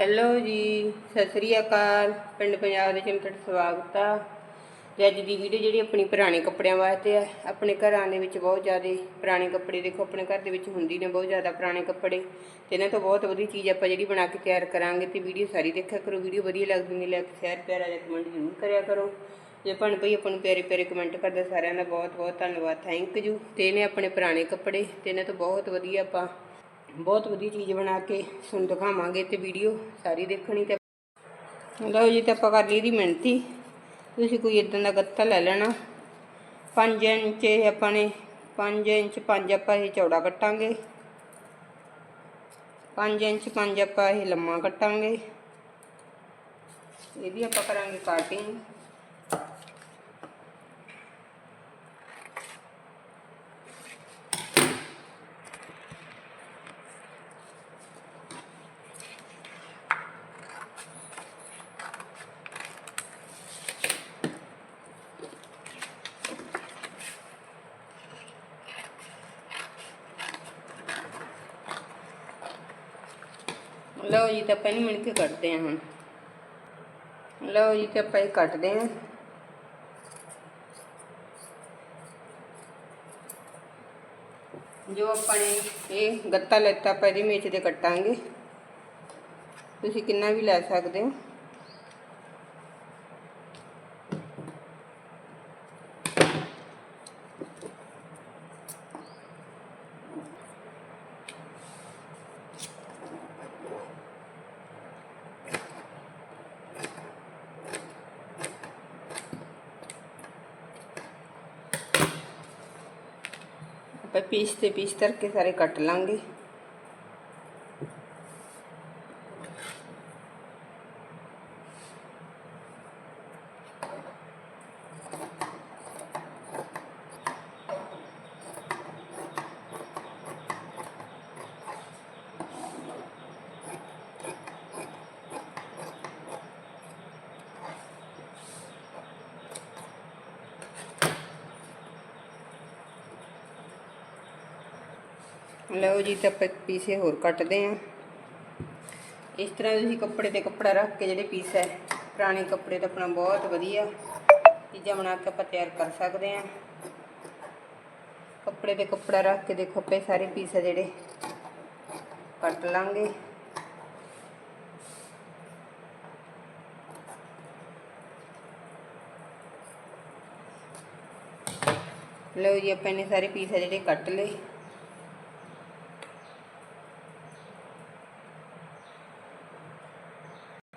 Hello ਜੀ, ਸਤਿ ਸ੍ਰੀ ਅਕਾਲ। ਪਿੰਡ ਪੰਜਾਬ ਦੇ ਚੈਨਲ ਸਵਾਗਤ ਆ। ਤੇ ਅੱਜ ਦੀ ਵੀਡੀਓ ਜਿਹੜੀ ਆਪਣੀ ਪੁਰਾਣੇ ਕੱਪੜਿਆਂ ਵਾਸਤੇ ਆ। ਆਪਣੇ ਘਰਾਂ ਦੇ ਵਿੱਚ ਬਹੁਤ ਜ਼ਿਆਦਾ ਪੁਰਾਣੇ ਕੱਪੜੇ ਦੇਖੋ, ਆਪਣੇ ਘਰ ਦੇ ਵਿੱਚ ਹੁੰਦੀ ਨੇ ਬਹੁਤ ਜ਼ਿਆਦਾ ਪੁਰਾਣੇ ਕੱਪੜੇ। ਤੇ ਇਹਨਾਂ ਤੋਂ ਬਹੁਤ ਵਧੀਆ ਚੀਜ਼ ਆਪਾਂ ਜਿਹੜੀ ਬਣਾ ਕੇ ਤਿਆਰ ਕਰਾਂਗੇ ਤੇ ਵੀਡੀਓ ਸਾਰੀ ਦੇਖਿਆ ਕਰੋ। ਵੀਡੀਓ ਵਧੀਆ ਲੱਗਦੀ ਨਹੀਂ ਲਾਈਕ ਸ਼ੇਅਰ ਪਿਆਰਾ ਜਿਹਾ ਕਮੈਂਟ ਜ਼ਰੂਰ ਕਰਿਆ ਕਰੋ। ਜੇ ਭਣ ਭਈ ਆਪਾਂ ਨੂੰ ਪਿਆਰੇ ਪਿਆਰੇ ਕਮੈਂਟ ਕਰਦੇ ਸਾਰਿਆਂ ਦਾ ਬਹੁਤ ਬਹੁਤ ਧੰਨਵਾਦ। ਥੈਂਕ ਯੂ ਤੇ ਇਹਨੇ ਆਪਣੇ ਪੁਰਾਣੇ ਕੱਪੜੇ ਤੇ ਇਹਨਾਂ ਤੋਂ ਬਹੁਤ ਵਧੀਆ ਆਪਾਂ ਬਹੁਤ ਵਧੀਆ ਚੀਜ਼ ਬਣਾ ਕੇ ਤੁਹਾਨੂੰ ਦਿਖਾਵਾਂਗੇ ਤੇ ਵੀਡੀਓ ਸਾਰੀ ਦੇਖਣੀ ਤੇ ਲਓ ਜੀ ਤਾਂ ਆਪਾਂ ਕਰ ਲਈ ਦੀ ਮਿਹਨਤੀ। ਤੁਸੀਂ ਕੋਈ ਇਦਾਂ ਦਾ ਗੱਤਾ ਲੈ ਲੈਣਾ। 5 ਇੰਚ ਇਹ ਆਪਾਂ ਨੇ 5 ਇੰਚ 5 ਆਪਾਂ ਇਹ ਚੌੜਾ ਕੱਟਾਂਗੇ। 5 ਇੰਚ 5 ਆਪਾਂ ਇਹ ਲੰਮਾ ਕੱਟਾਂਗੇ। ਇਹਦੀ ਆਪਾਂ ਕਰਾਂਗੇ ਕਾਟਿੰਗ ਲਓ ਜੀ ਤਾਂ ਆਪਾਂ ਇਹਨੂੰ ਮਿਣ ਕੇ ਕੱਟਦੇ ਹਾਂ ਹੁਣ। ਲਓ ਜੀ ਤੇ ਆਪਾਂ ਇਹ ਕੱਟਦੇ ਹਾਂ। ਜੋ ਆਪਾਂ ਨੇ ਇਹ ਗੱਤਾ ਲੈਤਾ ਆਪਾਂ ਇਹਦੇ ਮੇਚ ਤੇ ਕੱਟਾਂਗੇ। ਤੁਸੀਂ ਕਿੰਨਾ ਵੀ ਲੈ ਸਕਦੇ ਹੋ। ਪੀਸ ਤੇ ਪੀਸ ਕਰਕੇ ਸਾਰੇ ਕੱਟ ਲਾਂਗੇ। ਲਓ ਜੀ, ਤਾਂ ਆਪਾਂ ਪੀਸੇ ਹੋਰ ਕੱਟਦੇ ਆਂ ਇਸ ਤਰ੍ਹਾਂ ਤੁਸੀਂ ਕੱਪੜੇ ਤੇ ਕੱਪੜਾ ਰੱਖ ਕੇ ਜਿਹੜੇ ਪੀਸ ਹੈ, ਪੁਰਾਣੇ ਕੱਪੜੇ ਤਾਂ ਆਪਣਾ ਬਹੁਤ ਵਧੀਆ ਚੀਜ਼ਾਂ ਬਣਾ ਕੇ ਆਪਾਂ ਤਿਆਰ ਕਰ ਸਕਦੇ ਆਂ ਕੱਪੜੇ ਤੇ ਕੱਪੜਾ ਰੱਖ ਕੇ ਦੇਖੋ ਪਏ ਸਾਰੇ ਪੀਸ ਹੈ ਜਿਹੜੇ ਕੱਟ ਲਾਂਗੇ। ਲਓ ਜੀ, ਆਪਾਂ ਇਹਨੇ ਸਾਰੇ ਪੀਸ ਹੈ ਜਿਹੜੇ ਕੱਟ ਲਏ।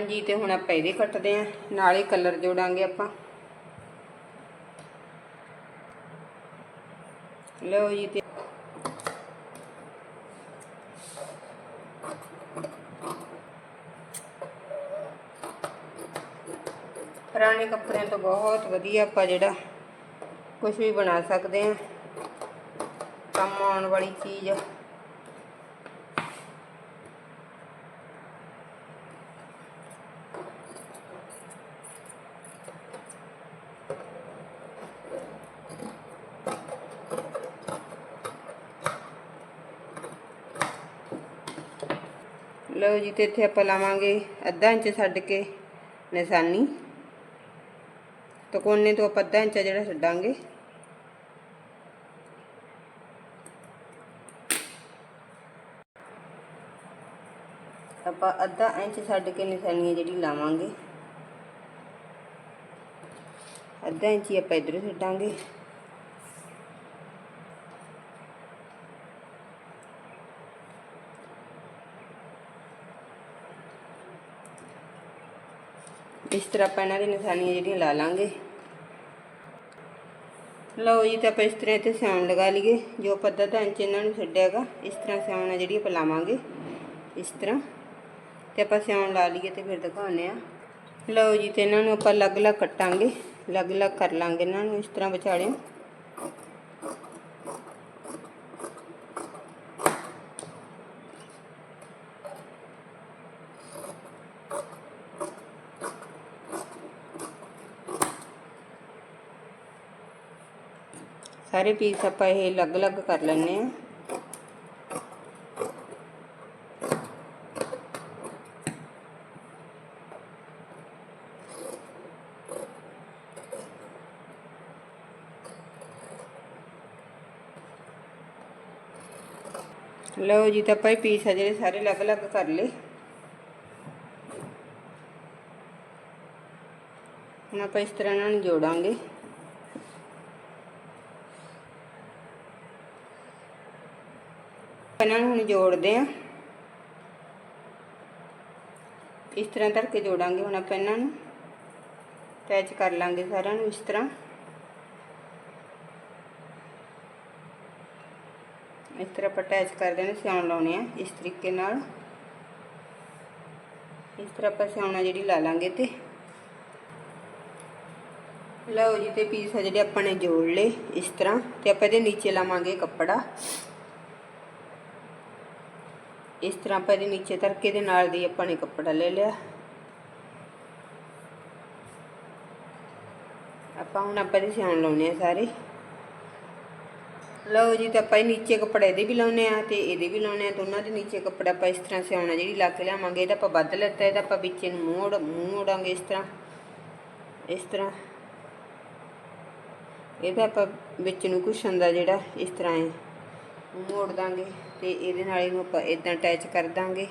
ਜੀ, ਤੇ ਹੁਣ ਆਪਾਂ ਇਹਦੇ ਕੱਟਦੇ ਆਂ। ਨਾਲ ਹੀ ਕਲਰ ਜੋੜਾਂਗੇ ਆਪਾਂ। ਲਓ ਜੀ, ਤੇ ਪੁਰਾਣੇ ਕੱਪੜਿਆਂ ਤੋਂ ਬਹੁਤ ਵਧੀਆ ਆਪਾਂ ਜਿਹੜਾ ਕੁਝ ਵੀ ਬਣਾ ਸਕਦੇ ਆਂ। ਕੰਮ ਆਉਣ ਵਾਲੀ ਚੀਜ਼। ਲਓ ਜੀ, ਤੇ ਇੱਥੇ ਆਪਾਂ ਲਾਵਾਂਗੇ ਅੱਧਾ ਇੰਚ ਛੱਡ ਕੇ ਨਿਸ਼ਾਨੀ। ਤਾਂ ਕੋਨੇ ਤੋਂ ਆਪਾਂ ਅੱਧਾ ਇੰਚ ਜਿਹੜਾ ਛੱਡਾਂਗੇ। ਆਪਾਂ ਅੱਧਾ ਇੰਚ ਛੱਡ ਕੇ ਨਿਸ਼ਾਨੀਆਂ ਜਿਹੜੀ ਲਾਵਾਂਗੇ। ਅੱਧਾ ਇੰਚ ਹੀ ਆਪਾਂ ਇਧਰੋਂ ਛੱਡਾਂਗੇ। ਇਸ ਤਰ੍ਹਾਂ ਆਪਾਂ ਇਹਨਾਂ ਦੀ ਨਿਸ਼ਾਨੀਆਂ ਜਿਹੜੀਆਂ ਲਾ ਲਾਂਗੇ। ਲਓ ਜੀ, ਤਾਂ ਆਪਾਂ ਇਸ ਤਰ੍ਹਾਂ ਇੱਥੇ ਸਿਆਉਣ ਲਗਾ ਲਈਏ। ਜੋ ਆਪਾਂ ਦਾ ਇੰਚ ਇਹਨਾਂ ਨੂੰ ਛੱਡਿਆਗਾ ਇਸ ਤਰ੍ਹਾਂ ਸਿਆਉਣਾ ਜਿਹੜੀ ਆਪਾਂ ਲਾਵਾਂਗੇ। ਇਸ ਤਰ੍ਹਾਂ। ਤੇ ਆਪਾਂ ਸਿਆਉਣ ਲਾ ਲਈਏ ਤੇ ਫਿਰ ਦਿਖਾਉਂਦੇ ਆ ਲਓ ਜੀ, ਤੇ ਇਹਨਾਂ ਨੂੰ ਆਪਾਂ ਅਲੱਗ-ਅਲੱਗ ਕੱਟਾਂਗੇ। ਅਲੱਗ-ਅਲੱਗ ਕਰ ਲਾਂਗੇ ਇਹਨਾਂ ਨੂੰ ਇਸ ਤਰ੍ਹਾਂ ਵਿਚਾਲਿਓ ਸਾਰੇ ਪੀਸ ਆਪਾਂ ਇਹ ਅਲੱਗ-ਅਲੱਗ ਕਰ ਲੈਣੇ ਆ ਲਓ ਜੀ, ਤਾਂ ਭਾਈ ਪੀਸ ਆ ਜਿਹੜੇ ਸਾਰੇ ਅਲੱਗ-ਅਲੱਗ ਕਰ ਲਏ। ਹੁਣ ਆਪਾਂ ਇਸ ਤਰ੍ਹਾਂ ਨਾਲ ਜੋੜਾਂਗੇ। ਜੋੜਾਂਗੇ ਇਹਨਾਂ ਨੂੰ ਹੁਣ ਜੋੜਦੇ ਆ ਇਸ ਤਰ੍ਹਾਂ ਧਰ ਕੇ ਜੋੜਾਂਗੇ ਹੁਣ ਆਪਾਂ ਇਹਨਾਂ ਨੂੰ। ਅਟੈਚ ਕਰ ਲਾਂਗੇ ਸਾਰਿਆਂ ਨੂੰ ਇਸ ਤਰ੍ਹਾਂ। ਇਸ ਤਰ੍ਹਾਂ ਆਪਾਂ ਅਟੈਚ ਕਰ ਦੇਣੇ ਸਿਉਣ ਲਾਉਣੇ ਆ ਇਸ ਤਰੀਕੇ ਨਾਲ। ਇਸ ਤਰ੍ਹਾਂ ਆਪਾਂ ਸਿਉਣਾ ਜਿਹੜੀ ਲਾ ਲਾਂਗੇ ਤੇ। ਲਓ ਜੀ, ਤੇ ਪੀਸ ਆ ਜਿਹੜੇ ਆਪਾਂ ਨੇ ਜੋੜ ਲਏ ਇਸ ਤਰ੍ਹਾਂ। ਤੇ ਆਪਾਂ ਇਹਦੇ ਨੀਚੇ ਲਾਵਾਂਗੇ ਕੱਪੜਾ। ਇਸ ਤਰ੍ਹਾਂ ਆਪਾਂ ਇਹਦੇ ਨੀਚੇ ਧਰਕੇ ਦੇ ਨਾਲ ਦੀ ਆਪਾਂ ਨੇ ਕੱਪੜਾ ਲੈ ਲਿਆ। ਆਪਾਂ ਹੁਣ ਆਪਾਂ ਦੇ ਸਿਉਣ ਲਾਉਣੇ ਆ ਸਾਰੇ। ਲਓ ਜੀ, ਤਾਂ ਆਪਾਂ ਇਹ ਨੀਚੇ ਕੱਪੜਾ ਇਹਦੇ ਵੀ ਲਾਉਨੇ ਆ ਤੇ ਇਹਦੇ ਵੀ ਲਾਉਨੇ ਆ ਦੋਨਾਂ ਦੇ ਨੀਚੇ ਕੱਪੜਾ ਆਪਾਂ ਇਸ ਤਰ੍ਹਾਂ ਸਿਆਉਣਾ, ਜਿਹੜੀ ਲਾ ਕੇ ਲਿਆਵਾਂਗੇ ਇਹਦਾ ਆਪਾਂ ਵੱਧ ਲੈਤਾ ਇਹਦਾ ਆਪਾਂ ਵਿੱਚ ਨੂੰ ਮੋੜ ਮੂੰਹ ਮੋੜਾਂਗੇ ਇਸ ਤਰ੍ਹਾਂ। ਇਸ ਤਰ੍ਹਾਂ। ਇਹਦਾ ਆਪਾਂ ਵਿੱਚ ਨੂੰ ਕੁਸ਼ਨ ਦਾ ਜਿਹੜਾ ਇਸ ਤਰ੍ਹਾਂ ਹੈ। ਮੋੜ ਦਾਂਗੇ ਤੇ ਇਹਦੇ ਨਾਲ ਇਹਨੂੰ ਆਪਾਂ ਇਦਾਂ ਅਟੈਚ ਕਰ ਦਾਂਗੇ।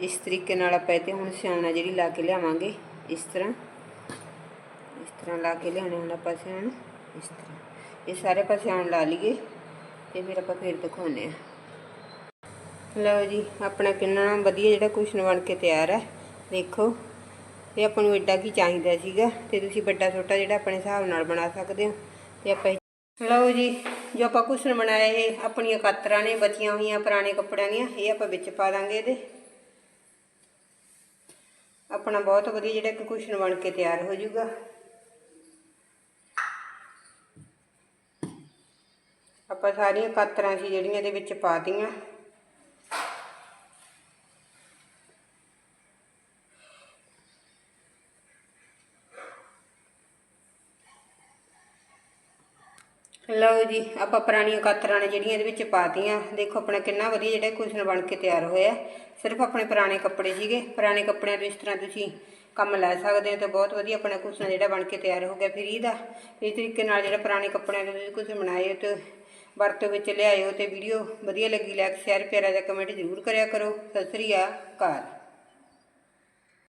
ਇਸ ਤਰੀਕੇ ਨਾਲ ਆਪਾਂ ਇਹ ਤੇ ਹੁਣ ਸਿਉਣਾ ਜਿਹੜੀ ਲਾ ਕੇ ਲਿਆਵਾਂਗੇ, ਇਸ ਤਰ੍ਹਾਂ। ਇਸ ਤਰ੍ਹਾਂ ਲਾ ਕੇ ਲਿਆਉਣੇ ਹੁਣ ਆਪਾਂ ਸਿਉਣ ਇਸ ਤਰ੍ਹਾਂ। ਇਹ ਸਾਰੇ ਪਾਸੇ ਆਉਣ ਲਾ ਲਈਏ ਤੇ ਫਿਰ ਆਪਾਂ ਫਿਰ ਦਿਖਾਉਨੇ ਆ ਲਓ ਜੀ, ਆਪਣਾ ਕਿੰਨਾ ਵਧੀਆ ਜਿਹੜਾ ਕੁਸ਼ਨ ਬਣ ਕੇ ਤਿਆਰ ਹੈ। ਦੇਖੋ ਤੇ ਆਪਾਂ ਨੂੰ ਐਡਾ ਕੀ ਚਾਹੀਦਾ ਸੀਗਾ ਤੇ ਤੁਸੀਂ ਵੱਡਾ ਛੋਟਾ ਜਿਹੜਾ ਆਪਣੇ ਹਿਸਾਬ ਨਾਲ ਬਣਾ ਸਕਦੇ ਹੋ। ਤੇ ਆਪਾਂ ਲਓ ਜੀ ਜੋ ਆਪਾਂ ਕੁਸ਼ਨ ਬਣਾਏ ਇਹ ਆਪਣੀਆਂ ਕਾਤਰਾਂ ਨੇ, ਬਚੀਆਂ ਹੋਈਆਂ ਪੁਰਾਣੇ ਕੱਪੜਿਆਂ ਦੀਆਂ, ਇਹ ਆਪਾਂ ਵਿੱਚ ਪਾ ਦਾਂਗੇ ਇਹਦੇ। ਆਪਣਾ ਬਹੁਤ ਵਧੀਆ ਜਿਹੜਾ ਇੱਕ ਕੁਸ਼ਨ ਬਣ ਕੇ ਤਿਆਰ ਹੋ ਜਾਊਗਾ। ਆਪਾਂ ਸਾਰੀਆਂ ਕਾਤਰਾਂ ਸੀ ਜਿਹੜੀਆਂ ਇਹਦੇ ਵਿੱਚ ਪਾ ਲਓ ਜੀ, ਆਪਾਂ ਪੁਰਾਣੀਆਂ ਕਾਤਰਾਂ ਨੇ ਜਿਹੜੀਆਂ ਇਹਦੇ ਵਿੱਚ ਪਾਤੀਆਂ। ਦੇਖੋ ਆਪਣਾ ਕਿੰਨਾ ਵਧੀਆ ਜਿਹੜਾ ਕੁਸ਼ਨ ਬਣ ਕੇ ਤਿਆਰ ਹੋਇਆ। ਸਿਰਫ ਆਪਣੇ ਪੁਰਾਣੇ ਕੱਪੜੇ ਸੀਗੇ। ਪੁਰਾਣੇ ਕੱਪੜਿਆਂ ਤੋਂ ਇਸ ਤਰ੍ਹਾਂ ਤੁਸੀਂ ਕੰਮ ਲੈ ਸਕਦੇ ਹੋ ਤਾਂ ਬਹੁਤ ਵਧੀਆ ਆਪਣਾ ਕੁਸ਼ਨ ਜਿਹੜਾ ਬਣ ਕੇ ਤਿਆਰ ਹੋ ਗਿਆ ਫਰੀ ਦਾ ਇਸ ਤਰੀਕੇ ਨਾਲ ਜਿਹੜਾ ਪੁਰਾਣੇ ਕੱਪੜਿਆਂ ਤੋਂ ਤੁਸੀਂ ਬਣਾਏ ਹੋ ਤੇ ਵਰਤੋਂ ਵਿੱਚ ਲਿਆਇਓ ਤੇ ਵੀਡੀਓ ਵਧੀਆ ਲੱਗੀ ਲਾਈਕ ਸ਼ੇਅਰ ਪਿਆਰਾ ਜਿਹਾ ਕਮੈਂਟ ਜ਼ਰੂਰ ਕਰਿਆ ਕਰੋ। ਸਤਿ ਸ੍ਰੀ ਅਕਾਲ।